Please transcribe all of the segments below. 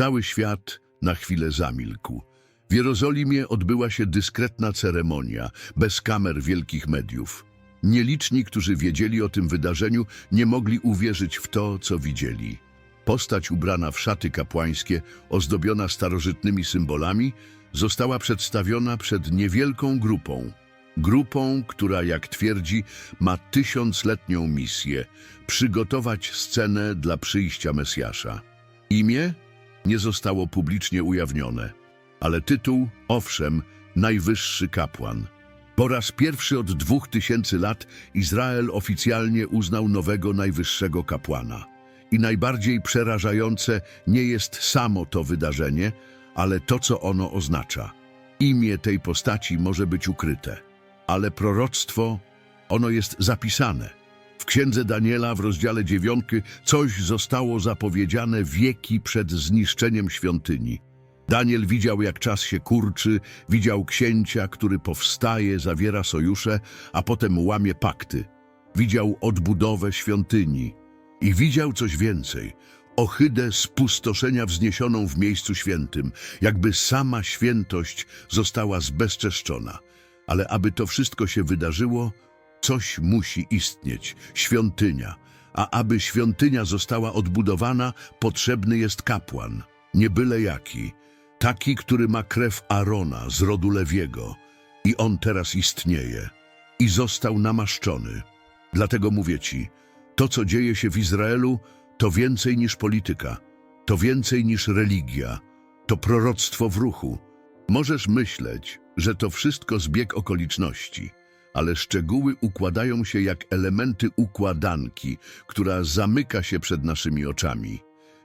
Cały świat na chwilę zamilkł. W Jerozolimie odbyła się dyskretna ceremonia, bez kamer wielkich mediów. Nieliczni, którzy wiedzieli o tym wydarzeniu, nie mogli uwierzyć w to, co widzieli. Postać ubrana w szaty kapłańskie, ozdobiona starożytnymi symbolami, została przedstawiona przed niewielką grupą. Grupą, która, jak twierdzi, ma tysiącletnią misję przygotować scenę dla przyjścia Mesjasza. Imię nie zostało publicznie ujawnione, ale tytuł, owszem, najwyższy kapłan. Po raz pierwszy od dwóch tysięcy lat Izrael oficjalnie uznał nowego najwyższego kapłana. I najbardziej przerażające nie jest samo to wydarzenie, ale to, co ono oznacza. Imię tej postaci może być ukryte, ale proroctwo, ono jest zapisane. Księdze Daniela w rozdziale dziewiątky coś zostało zapowiedziane wieki przed zniszczeniem świątyni. Daniel widział, jak czas się kurczy, widział księcia, który powstaje, zawiera sojusze, a potem łamie pakty. Widział odbudowę świątyni i widział coś więcej. Ohydę spustoszenia wzniesioną w miejscu świętym, jakby sama świętość została zbezczeszczona. Ale aby to wszystko się wydarzyło, coś musi istnieć świątynia. A aby świątynia została odbudowana, potrzebny jest kapłan. Nie byle jaki. Taki, który ma krew Arona z rodu Lewiego. I on teraz istnieje. I został namaszczony. Dlatego mówię ci, to co dzieje się w Izraelu, to więcej niż polityka. To więcej niż religia. To proroctwo w ruchu. Możesz myśleć, że to wszystko zbieg okoliczności, ale szczegóły układają się jak elementy układanki, która zamyka się przed naszymi oczami.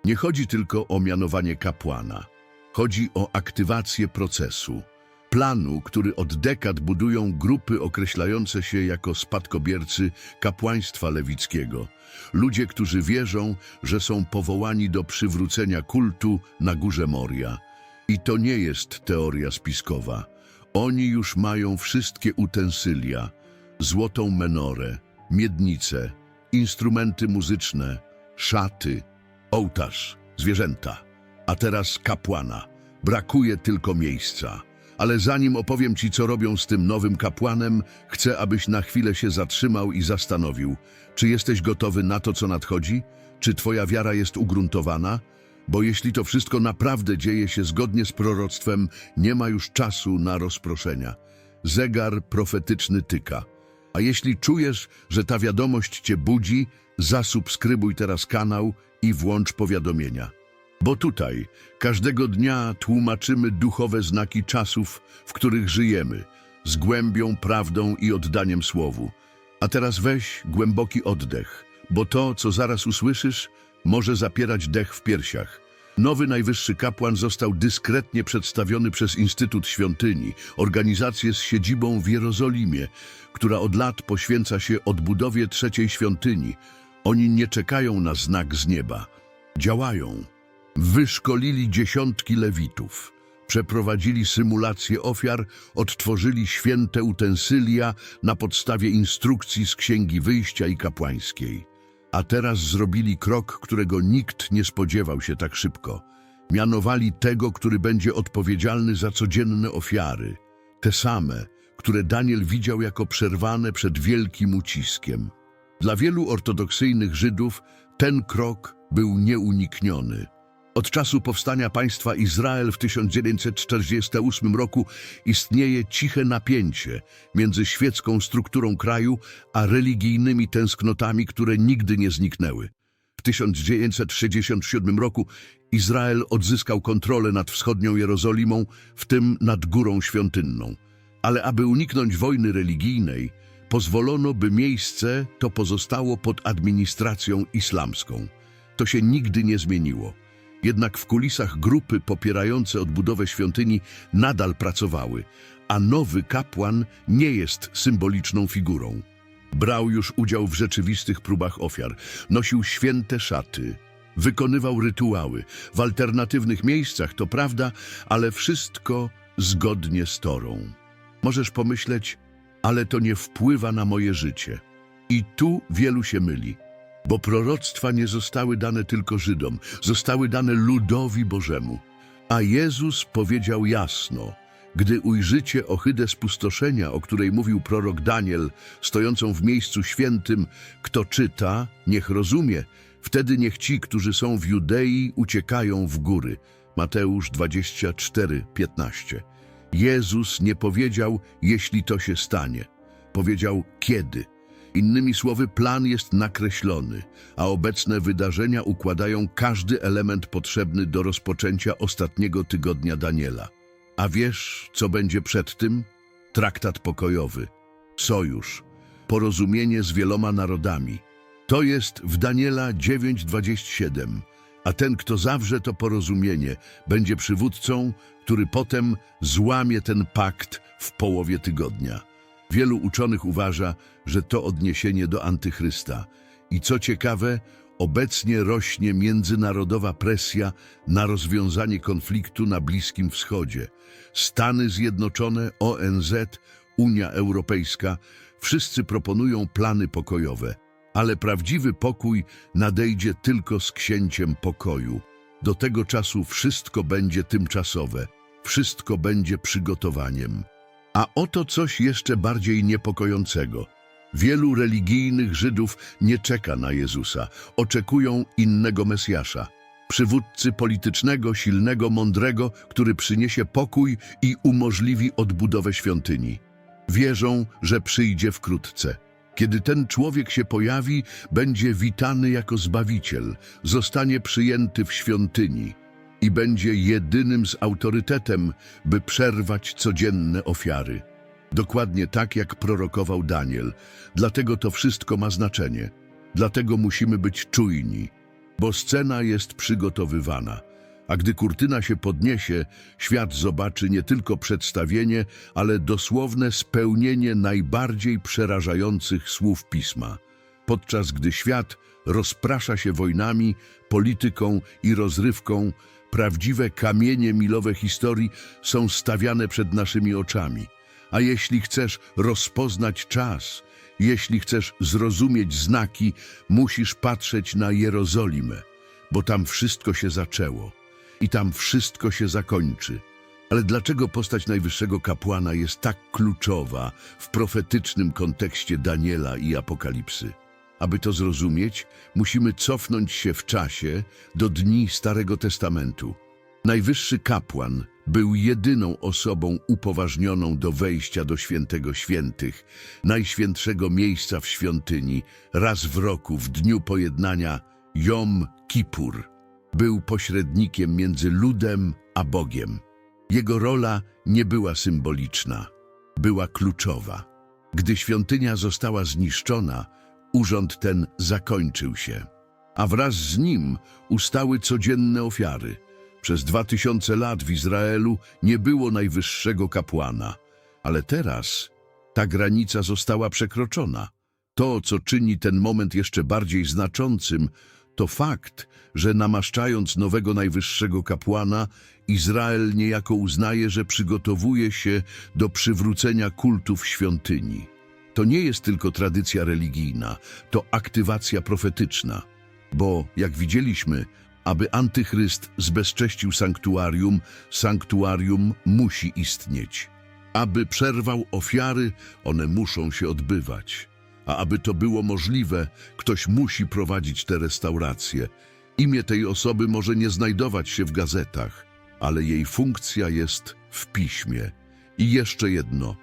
Nie chodzi tylko o mianowanie kapłana. Chodzi o aktywację procesu, planu, który od dekad budują grupy określające się jako spadkobiercy kapłaństwa lewickiego. Ludzie, którzy wierzą, że są powołani do przywrócenia kultu na górze Moria. I to nie jest teoria spiskowa. Oni już mają wszystkie utensylia, złotą menorę, miednice, instrumenty muzyczne, szaty, ołtarz, zwierzęta, a teraz kapłana. Brakuje tylko miejsca. Ale zanim opowiem ci, co robią z tym nowym kapłanem, chcę, abyś na chwilę się zatrzymał i zastanowił, czy jesteś gotowy na to, co nadchodzi? Czy twoja wiara jest ugruntowana? Bo jeśli to wszystko naprawdę dzieje się zgodnie z proroctwem, nie ma już czasu na rozproszenia. Zegar profetyczny tyka. A jeśli czujesz, że ta wiadomość cię budzi, zasubskrybuj teraz kanał i włącz powiadomienia. Bo tutaj każdego dnia tłumaczymy duchowe znaki czasów, w których żyjemy, z głębią, prawdą i oddaniem słowu. A teraz weź głęboki oddech, bo to, co zaraz usłyszysz, może zapierać dech w piersiach. Nowy najwyższy kapłan został dyskretnie przedstawiony przez Instytut Świątyni, organizację z siedzibą w Jerozolimie, która od lat poświęca się odbudowie trzeciej świątyni. Oni nie czekają na znak z nieba. Działają. Wyszkolili dziesiątki lewitów, przeprowadzili symulację ofiar, odtworzyli święte utensylia na podstawie instrukcji z Księgi Wyjścia i Kapłańskiej. A teraz zrobili krok, którego nikt nie spodziewał się tak szybko. Mianowali tego, który będzie odpowiedzialny za codzienne ofiary, te same, które Daniel widział jako przerwane przed wielkim uciskiem. Dla wielu ortodoksyjnych Żydów ten krok był nieunikniony. Od czasu powstania państwa Izrael w 1948 roku istnieje ciche napięcie między świecką strukturą kraju a religijnymi tęsknotami, które nigdy nie zniknęły. W 1967 roku Izrael odzyskał kontrolę nad wschodnią Jerozolimą, w tym nad Górą Świątynną. Ale aby uniknąć wojny religijnej, pozwolono, by miejsce to pozostało pod administracją islamską. To się nigdy nie zmieniło. Jednak w kulisach grupy popierające odbudowę świątyni nadal pracowały, a nowy kapłan nie jest symboliczną figurą. Brał już udział w rzeczywistych próbach ofiar, nosił święte szaty, wykonywał rytuały w alternatywnych miejscach, to prawda, ale wszystko zgodnie z Torą. Możesz pomyśleć, ale to nie wpływa na moje życie. I tu wielu się myli. Bo proroctwa nie zostały dane tylko Żydom, zostały dane ludowi Bożemu. A Jezus powiedział jasno, gdy ujrzycie ohydę spustoszenia, o której mówił prorok Daniel, stojącą w miejscu świętym, kto czyta, niech rozumie, wtedy niech ci, którzy są w Judei, uciekają w góry. Mateusz 24, 15. Jezus nie powiedział, jeśli to się stanie. Powiedział, kiedy. Innymi słowy, plan jest nakreślony, a obecne wydarzenia układają każdy element potrzebny do rozpoczęcia ostatniego tygodnia Daniela. A wiesz, co będzie przed tym? Traktat pokojowy, sojusz, porozumienie z wieloma narodami. To jest w Daniela 9:27, a ten, kto zawrze to porozumienie, będzie przywódcą, który potem złamie ten pakt w połowie tygodnia. Wielu uczonych uważa, że to odniesienie do antychrysta. I co ciekawe, obecnie rośnie międzynarodowa presja na rozwiązanie konfliktu na Bliskim Wschodzie. Stany Zjednoczone, ONZ, Unia Europejska wszyscy proponują plany pokojowe, ale prawdziwy pokój nadejdzie tylko z księciem pokoju. Do tego czasu wszystko będzie tymczasowe, wszystko będzie przygotowaniem. A oto coś jeszcze bardziej niepokojącego. Wielu religijnych Żydów nie czeka na Jezusa, oczekują innego Mesjasza. Przywódcy politycznego, silnego, mądrego, który przyniesie pokój i umożliwi odbudowę świątyni. Wierzą, że przyjdzie wkrótce. Kiedy ten człowiek się pojawi, będzie witany jako Zbawiciel, zostanie przyjęty w świątyni i będzie jedynym z autorytetem, by przerwać codzienne ofiary. Dokładnie tak, jak prorokował Daniel. Dlatego to wszystko ma znaczenie. Dlatego musimy być czujni, bo scena jest przygotowywana. A gdy kurtyna się podniesie, świat zobaczy nie tylko przedstawienie, ale dosłowne spełnienie najbardziej przerażających słów Pisma. Podczas gdy świat rozprasza się wojnami, polityką i rozrywką, prawdziwe kamienie milowe historii są stawiane przed naszymi oczami. A jeśli chcesz rozpoznać czas, jeśli chcesz zrozumieć znaki, musisz patrzeć na Jerozolimę, bo tam wszystko się zaczęło i tam wszystko się zakończy. Ale dlaczego postać najwyższego kapłana jest tak kluczowa w profetycznym kontekście Daniela i Apokalipsy? Aby to zrozumieć, musimy cofnąć się w czasie do dni Starego Testamentu. Najwyższy kapłan był jedyną osobą upoważnioną do wejścia do świętego świętych, najświętszego miejsca w świątyni, raz w roku, w dniu pojednania Jom Kippur. Był pośrednikiem między ludem a Bogiem. Jego rola nie była symboliczna, była kluczowa. Gdy świątynia została zniszczona, urząd ten zakończył się, a wraz z nim ustały codzienne ofiary. Przez dwa tysiące lat w Izraelu nie było najwyższego kapłana, ale teraz ta granica została przekroczona. To, co czyni ten moment jeszcze bardziej znaczącym, to fakt, że namaszczając nowego najwyższego kapłana, Izrael niejako uznaje, że przygotowuje się do przywrócenia kultu w świątyni. To nie jest tylko tradycja religijna, to aktywacja profetyczna. Bo, jak widzieliśmy, aby antychryst zbezcześcił sanktuarium, sanktuarium musi istnieć. Aby przerwał ofiary, one muszą się odbywać. A aby to było możliwe, ktoś musi prowadzić te restauracje. Imię tej osoby może nie znajdować się w gazetach, ale jej funkcja jest w piśmie. I jeszcze jedno.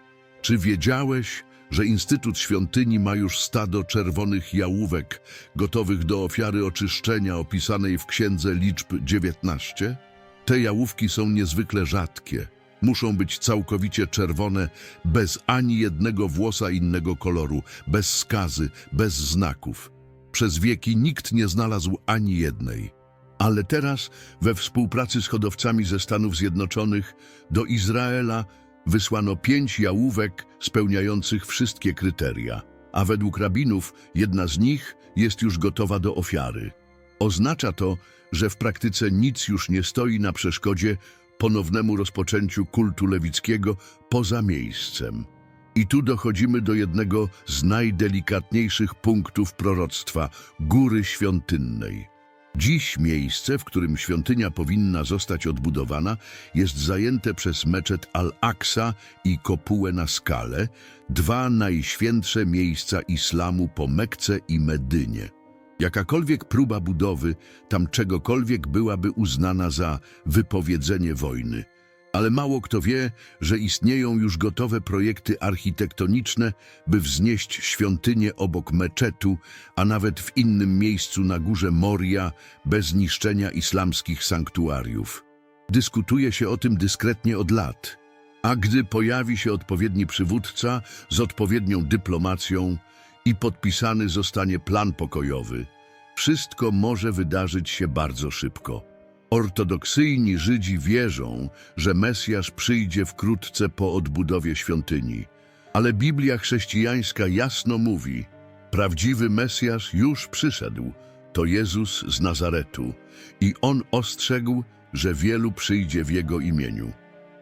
Czy wiedziałeś, że Instytut Świątyni ma już stado czerwonych jałówek gotowych do ofiary oczyszczenia opisanej w Księdze Liczb 19? Te jałówki są niezwykle rzadkie. Muszą być całkowicie czerwone, bez ani jednego włosa innego koloru, bez skazy, bez znaków. Przez wieki nikt nie znalazł ani jednej. Ale teraz, we współpracy z hodowcami ze Stanów Zjednoczonych, do Izraela wysłano pięć jałówek spełniających wszystkie kryteria, a według rabinów jedna z nich jest już gotowa do ofiary. Oznacza to, że w praktyce nic już nie stoi na przeszkodzie ponownemu rozpoczęciu kultu lewickiego poza miejscem. I tu dochodzimy do jednego z najdelikatniejszych punktów proroctwa Góry Świątynnej. Dziś miejsce, w którym świątynia powinna zostać odbudowana, jest zajęte przez meczet Al-Aqsa i kopułę na skale, dwa najświętsze miejsca islamu po Mekce i Medynie. Jakakolwiek próba budowy tam czegokolwiek byłaby uznana za wypowiedzenie wojny. Ale mało kto wie, że istnieją już gotowe projekty architektoniczne, by wznieść świątynię obok meczetu, a nawet w innym miejscu na górze Moria, bez niszczenia islamskich sanktuariów. Dyskutuje się o tym dyskretnie od lat. A gdy pojawi się odpowiedni przywódca z odpowiednią dyplomacją i podpisany zostanie plan pokojowy, wszystko może wydarzyć się bardzo szybko. Ortodoksyjni Żydzi wierzą, że Mesjasz przyjdzie wkrótce po odbudowie świątyni. Ale Biblia chrześcijańska jasno mówi, prawdziwy Mesjasz już przyszedł, to Jezus z Nazaretu i On ostrzegł, że wielu przyjdzie w Jego imieniu.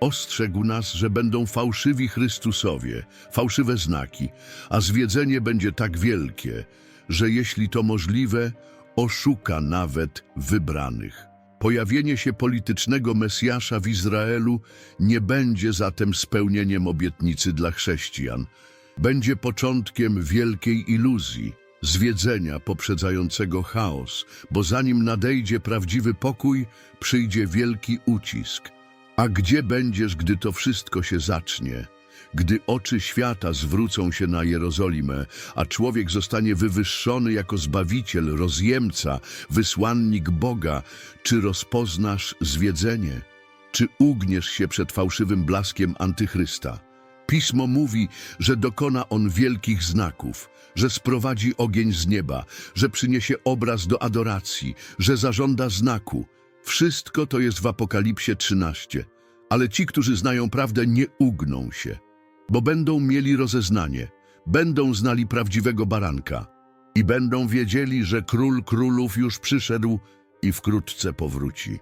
Ostrzegł nas, że będą fałszywi Chrystusowie, fałszywe znaki, a zwiedzenie będzie tak wielkie, że jeśli to możliwe, oszuka nawet wybranych. Pojawienie się politycznego Mesjasza w Izraelu nie będzie zatem spełnieniem obietnicy dla chrześcijan. Będzie początkiem wielkiej iluzji, zwiedzenia poprzedzającego chaos, bo zanim nadejdzie prawdziwy pokój, przyjdzie wielki ucisk. A gdzie będziesz, gdy to wszystko się zacznie? Gdy oczy świata zwrócą się na Jerozolimę, a człowiek zostanie wywyższony jako zbawiciel, rozjemca, wysłannik Boga, czy rozpoznasz zwiedzenie? Czy ugniesz się przed fałszywym blaskiem antychrysta? Pismo mówi, że dokona on wielkich znaków, że sprowadzi ogień z nieba, że przyniesie obraz do adoracji, że zażąda znaku. Wszystko to jest w Apokalipsie 13. Ale ci, którzy znają prawdę, nie ugną się, bo będą mieli rozeznanie, będą znali prawdziwego baranka i będą wiedzieli, że Król Królów już przyszedł i wkrótce powróci.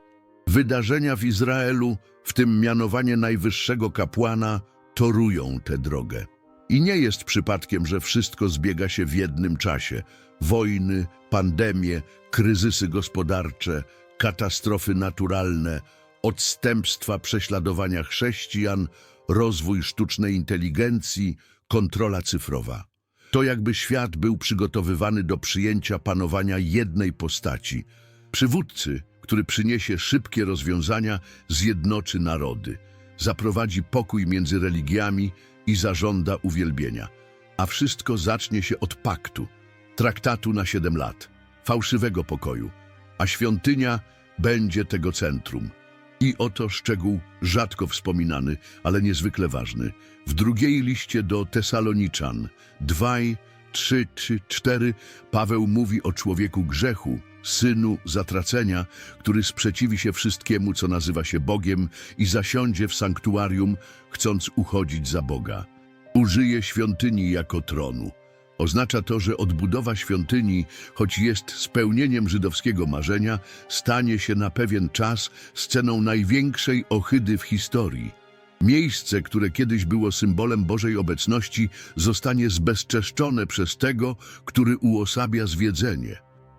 Wydarzenia w Izraelu, w tym mianowanie najwyższego kapłana, torują tę drogę. I nie jest przypadkiem, że wszystko zbiega się w jednym czasie. Wojny, pandemie, kryzysy gospodarcze, katastrofy naturalne, odstępstwa prześladowania chrześcijan, rozwój sztucznej inteligencji, kontrola cyfrowa. To jakby świat był przygotowywany do przyjęcia panowania jednej postaci, przywódcy, który przyniesie szybkie rozwiązania, zjednoczy narody, zaprowadzi pokój między religiami i zażąda uwielbienia. A wszystko zacznie się od paktu, traktatu na siedem lat, fałszywego pokoju, a świątynia będzie tego centrum. I oto szczegół rzadko wspominany, ale niezwykle ważny. W drugiej liście do Tesaloniczan, 2, 3 czy 4, Paweł mówi o człowieku grzechu, synu zatracenia, który sprzeciwi się wszystkiemu, co nazywa się Bogiem i zasiądzie w sanktuarium, chcąc uchodzić za Boga. Użyje świątyni jako tronu. Oznacza to, że odbudowa świątyni, choć jest spełnieniem żydowskiego marzenia, stanie się na pewien czas sceną największej ohydy w historii. Miejsce, które kiedyś było symbolem Bożej obecności, zostanie zbezczeszczone przez tego, który uosabia zwiedzenie.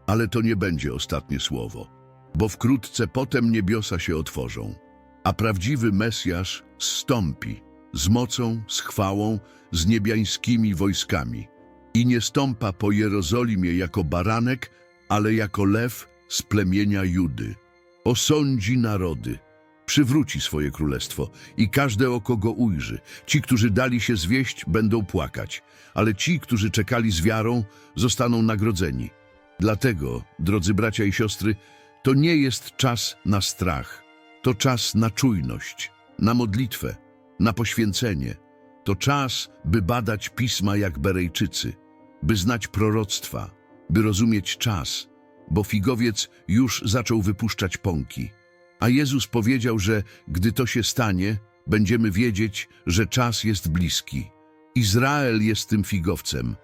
Ale to nie będzie ostatnie słowo, bo wkrótce potem niebiosa się otworzą, a prawdziwy Mesjasz zstąpi z mocą, z chwałą, z niebiańskimi wojskami i nie stąpa po Jerozolimie jako baranek, ale jako lew z plemienia Judy. Osądzi narody, przywróci swoje królestwo i każde oko go ujrzy. Ci, którzy dali się zwieść, będą płakać, ale ci, którzy czekali z wiarą, zostaną nagrodzeni. Dlatego, drodzy bracia i siostry, to nie jest czas na strach, to czas na czujność, na modlitwę, na poświęcenie. To czas, by badać pisma jak Berejczycy, by znać proroctwa, by rozumieć czas, bo figowiec już zaczął wypuszczać pąki. A Jezus powiedział, że gdy to się stanie, będziemy wiedzieć, że czas jest bliski. Izrael jest tym figowcem,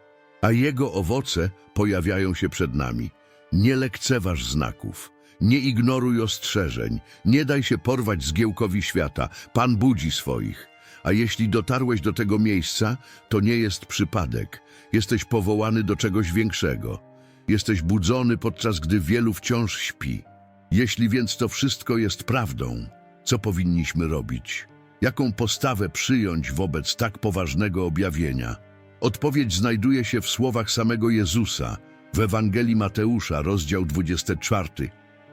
a jego owoce pojawiają się przed nami. Nie lekceważ znaków, nie ignoruj ostrzeżeń, nie daj się porwać zgiełkowi świata. Pan budzi swoich, A jeśli dotarłeś do tego miejsca, to nie jest przypadek. Jesteś powołany do czegoś większego. Jesteś budzony, podczas gdy wielu wciąż śpi. Jeśli więc to wszystko jest prawdą, co powinniśmy robić? Jaką postawę przyjąć wobec tak poważnego objawienia? Odpowiedź znajduje się w słowach samego Jezusa w Ewangelii Mateusza, rozdział 24.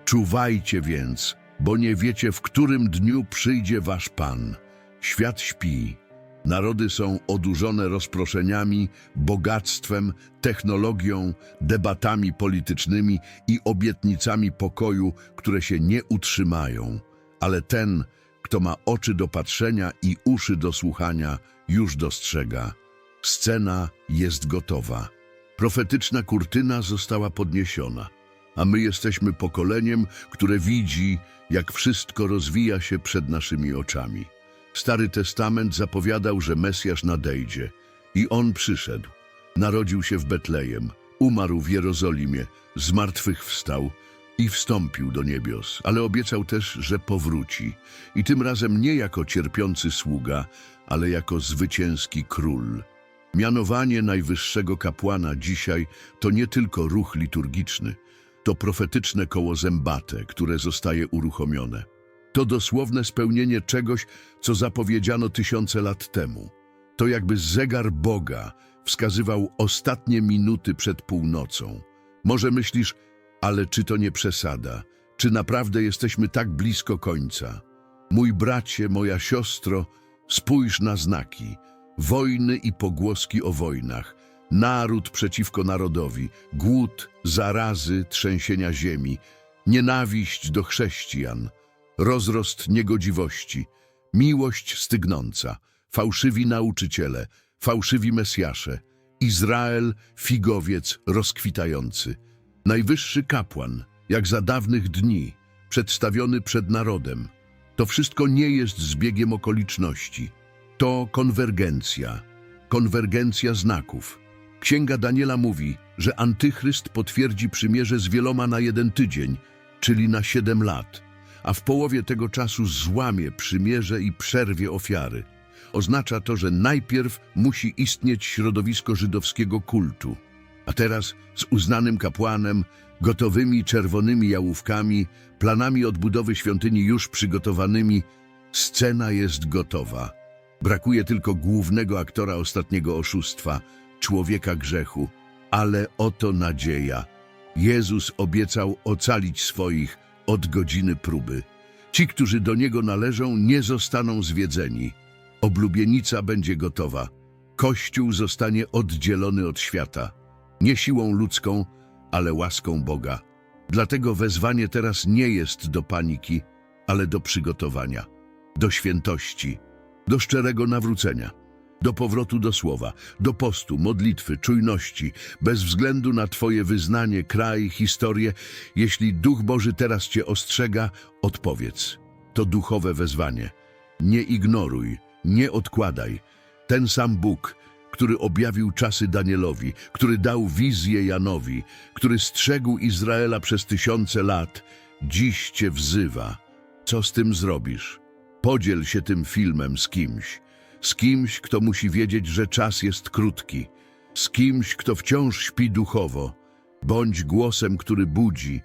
Czuwajcie więc, bo nie wiecie, w którym dniu przyjdzie wasz Pan. Świat śpi. Narody są odurzone rozproszeniami, bogactwem, technologią, debatami politycznymi i obietnicami pokoju, które się nie utrzymają. Ale ten, kto ma oczy do patrzenia i uszy do słuchania, już dostrzega. Scena jest gotowa. Profetyczna kurtyna została podniesiona, a my jesteśmy pokoleniem, które widzi, jak wszystko rozwija się przed naszymi oczami. Stary Testament zapowiadał, że Mesjasz nadejdzie i On przyszedł. Narodził się w Betlejem, umarł w Jerozolimie, zmartwychwstał i wstąpił do niebios, ale obiecał też, że powróci i tym razem nie jako cierpiący sługa, ale jako zwycięski król. Mianowanie najwyższego kapłana dzisiaj to nie tylko ruch liturgiczny, to profetyczne koło zębate, które zostaje uruchomione. To dosłowne spełnienie czegoś, co zapowiedziano tysiące lat temu. To jakby zegar Boga wskazywał ostatnie minuty przed północą. Może myślisz, ale czy to nie przesada? Czy naprawdę jesteśmy tak blisko końca? Mój bracie, moja siostro, spójrz na znaki. Wojny i pogłoski o wojnach. Naród przeciwko narodowi. Głód, zarazy, trzęsienia ziemi. Nienawiść do chrześcijan. Rozrost niegodziwości. Miłość stygnąca. Fałszywi nauczyciele. Fałszywi mesjasze. Izrael, figowiec rozkwitający. Najwyższy kapłan, jak za dawnych dni, przedstawiony przed narodem. To wszystko nie jest zbiegiem okoliczności. To konwergencja, konwergencja znaków. Księga Daniela mówi, że antychryst potwierdzi przymierze z wieloma na jeden tydzień, czyli na siedem lat, a w połowie tego czasu złamie przymierze i przerwie ofiary. Oznacza to, że najpierw musi istnieć środowisko żydowskiego kultu, a teraz z uznanym kapłanem, gotowymi czerwonymi jałówkami, planami odbudowy świątyni już przygotowanymi, scena jest gotowa. Brakuje tylko głównego aktora ostatniego oszustwa, człowieka grzechu. Ale oto nadzieja. Jezus obiecał ocalić swoich od godziny próby. Ci, którzy do Niego należą, nie zostaną zwiedzeni. Oblubienica będzie gotowa. Kościół zostanie oddzielony od świata. Nie siłą ludzką, ale łaską Boga. Dlatego wezwanie teraz nie jest do paniki, ale do przygotowania, do świętości, do szczerego nawrócenia, do powrotu do słowa, do postu, modlitwy, czujności, bez względu na Twoje wyznanie, kraj, historię. Jeśli Duch Boży teraz Cię ostrzega, odpowiedz. To duchowe wezwanie. Nie ignoruj, nie odkładaj. Ten sam Bóg, który objawił czasy Danielowi, który dał wizję Janowi, który strzegł Izraela przez tysiące lat, dziś Cię wzywa. Co z tym zrobisz? Podziel się tym filmem z kimś. Z kimś, kto musi wiedzieć, że czas jest krótki. Z kimś, kto wciąż śpi duchowo. Bądź głosem, który budzi.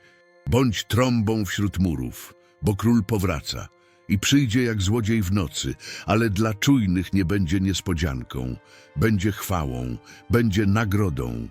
Bądź trąbą wśród murów, bo król powraca i przyjdzie jak złodziej w nocy, ale dla czujnych nie będzie niespodzianką, będzie chwałą, będzie nagrodą.